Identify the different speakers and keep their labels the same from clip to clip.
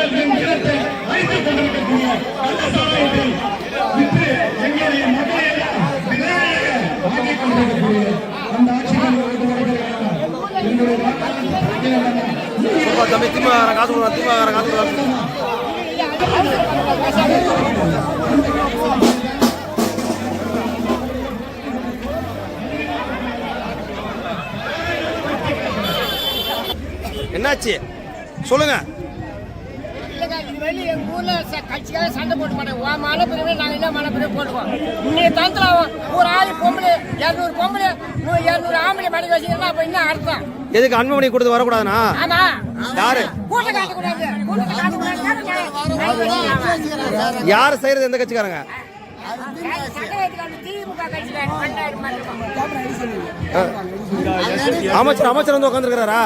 Speaker 1: மக்களின் இடத்தை காசு கொடுக்கலாம் திரும்ப காசு கொடுக்கலாம் என்னாச்சு? சொல்லுங்க.
Speaker 2: இல்லைங்க, இது வெளிய எங்க ஊர்ல கட்சிக்காக சண்டை போட்டு மாட்டேன். உன் மழை பிரிவு நாங்க என்ன மழை பிரிவு போடுவோம். இன்னைக்கு ஒரு ஆள் பொம்பளை இரநூறு பொம்பளை இரநூறு ஆம்பளை மணி வச்சுக்கிறா அப்ப என்ன அர்த்தம்?
Speaker 1: எதுக்கு அன்புமணி கொடுத்து வரக்கூடாதுண்ணா?
Speaker 2: ஆமா.
Speaker 1: யாரு? யார்? செய்யறது எந்த கட்சிக்காரங்க. அமைச்சர் அமைச்சர் வந்து உட்காந்துருக்கிறாரா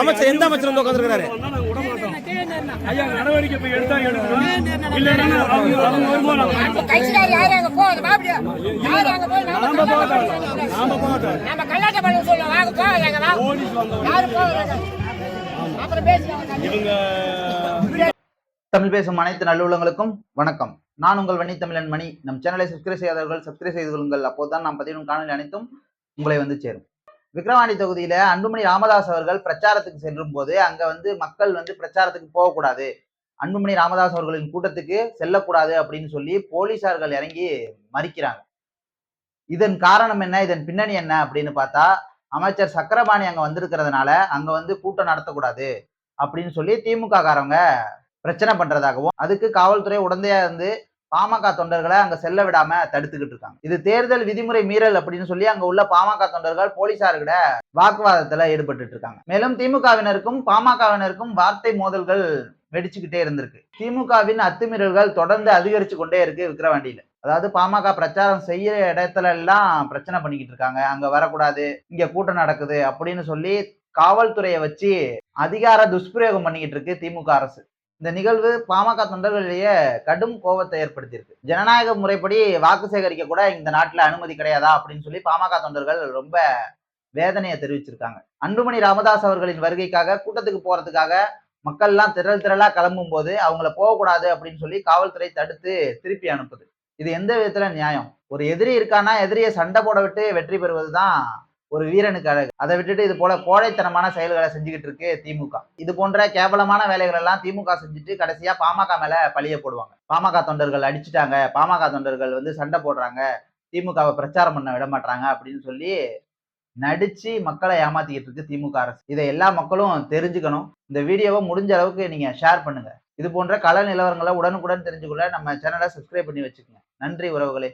Speaker 1: அமைச்சர் எந்த அமைச்சர் வந்து உட்காந்துருக்கிறாரு
Speaker 3: ஐயா நடவடிக்கை போய் எடுத்தா எடுக்கணும் இல்லைன்னா அவங்க அவங்க வரும்போது நம்ம
Speaker 2: அப்ப கட்சிக்காரர் யாரு அங்க போகுது பாப்பியா யாரு அங்க போய் நாம
Speaker 3: நாம போகட்டும்.
Speaker 2: கல்லாட்ட
Speaker 3: நாம போகட்டும்.
Speaker 2: நம்ம கல்லாட்ட பண்ண சொல்லுவோம் வாங்க போகாதாங்க வா. யாரு போகிறாங்க அப்புறம் பேசிக்கலாம்
Speaker 3: இவங்க
Speaker 4: தமிழ் பேசும் அனைத்து நல்லுள்ளங்களுக்கும் வணக்கம். நான் உங்கள் வன்னி தமிழன் மணி. நம் சேனலை சப்ஸ்கிரைப் செய்யாதவர்கள் சப்ஸ்கிரைப் செய்து கொள்ளுங்கள். அப்போதுதான் நாம் பதிவிடும் காணொலி அனைத்தும் உங்களை வந்து சேரும். விக்ரவாணி தொகுதியில அன்புமணி ராமதாஸ் அவர்கள் பிரச்சாரத்துக்கு செல்லும் போது அங்க வந்து மக்கள் வந்து பிரச்சாரத்துக்கு போகக்கூடாது. அன்புமணி ராமதாஸ் அவர்களின் கூட்டத்துக்கு செல்லக்கூடாது அப்படின்னு சொல்லி போலீசார்கள் இறங்கி மறிக்கிறாங்க. இதன் காரணம் என்ன? இதன் பின்னணி என்ன? அப்படின்னு பார்த்தா அமைச்சர் சக்கரபாணி அங்க வந்திருக்கிறதுனால அங்க வந்து கூட்டம் நடத்தக்கூடாது அப்படின்னு சொல்லி திமுக காரவங்க பிரச்சனை பண்றதாகவும் அதுக்கு காவல்துறை உடந்தையா இருந்து பாமக தொண்டர்களை அங்க செல்ல விடாம தடுத்துக்கிட்டு இருக்காங்க. இது தேர்தல் விதிமுறை மீறல் அப்படின்னு சொல்லி அங்க உள்ள பாமக தொண்டர்கள் போலீசார்கிட்ட வாக்குவாதத்துல ஈடுபட்டு இருக்காங்க. மேலும் திமுகவினருக்கும் பாமகவினருக்கும் வார்த்தை மோதல்கள் வெடிச்சுக்கிட்டே இருந்திருக்கு. திமுகவின் அத்துமீறல்கள் தொடர்ந்து அதிகரிச்சு கொண்டே இருக்கு விக்கிரவாண்டியில. அதாவது பாமக பிரச்சாரம் செய்யற இடத்துல எல்லாம் பிரச்சனை பண்ணிக்கிட்டு இருக்காங்க. அங்க வரக்கூடாது இங்க கூட்டம் நடக்குது அப்படின்னு சொல்லி காவல்துறையை வச்சு அதிகார துஷ்பிரயோகம் பண்ணிக்கிட்டு இருக்கு திமுக அரசு. இந்த நிகழ்வு பாமக தொண்டர்களிடையே கடும் கோபத்தை ஏற்படுத்தியிருக்கு. ஜனநாயக முறைப்படி வாக்கு சேகரிக்க கூட இந்த நாட்டில் அனுமதி கிடையாதா அப்படின்னு சொல்லி பாமக தொண்டர்கள் ரொம்ப வேதனையை தெரிவிச்சிருக்காங்க. அன்புமணி ராமதாஸ் அவர்களின் வருகைக்காக கூட்டத்துக்கு போறதுக்காக மக்கள்லாம் திரள் திரளா கிளம்பும் போது அவங்கள போகக்கூடாது அப்படின்னு சொல்லி காவல்துறை தடுத்து திருப்பி அனுப்புது. இது எந்த விதத்துல நியாயம்? ஒரு எதிரி இருக்கானா எதிரியை சண்டை போட விட்டு வெற்றி பெறுவது தான் ஒரு வீரனுக்கு அழகு. அதை விட்டுட்டு இது போல கோழைத்தனமான செயல்களை செஞ்சுக்கிட்டு இருக்கு திமுக. இது போன்ற கேவலமான வேலைகள் எல்லாம் திமுக செஞ்சுட்டு கடைசியா பாமக மேல பழிய போடுவாங்க. பாமக தொண்டர்கள் அடிச்சுட்டாங்க. பாமக தொண்டர்கள் வந்து சண்டை போடுறாங்க. திமுகவை பிரச்சாரம் பண்ண விட மாட்டாங்க அப்படின்னு சொல்லி நடிச்சு மக்களை ஏமாத்திக்கிட்டு இருக்கு திமுக அரசு. இதை எல்லா மக்களும் தெரிஞ்சுக்கணும். இந்த வீடியோவை முடிஞ்ச அளவுக்கு நீங்க ஷேர் பண்ணுங்க. இது போன்ற கள நிலவரங்களை உடனுக்குடன் தெரிஞ்சுக்கொள்ள நம்ம சேனலை சப்ஸ்கிரைப் பண்ணி வச்சுக்கோங்க. நன்றி உறவுகளே.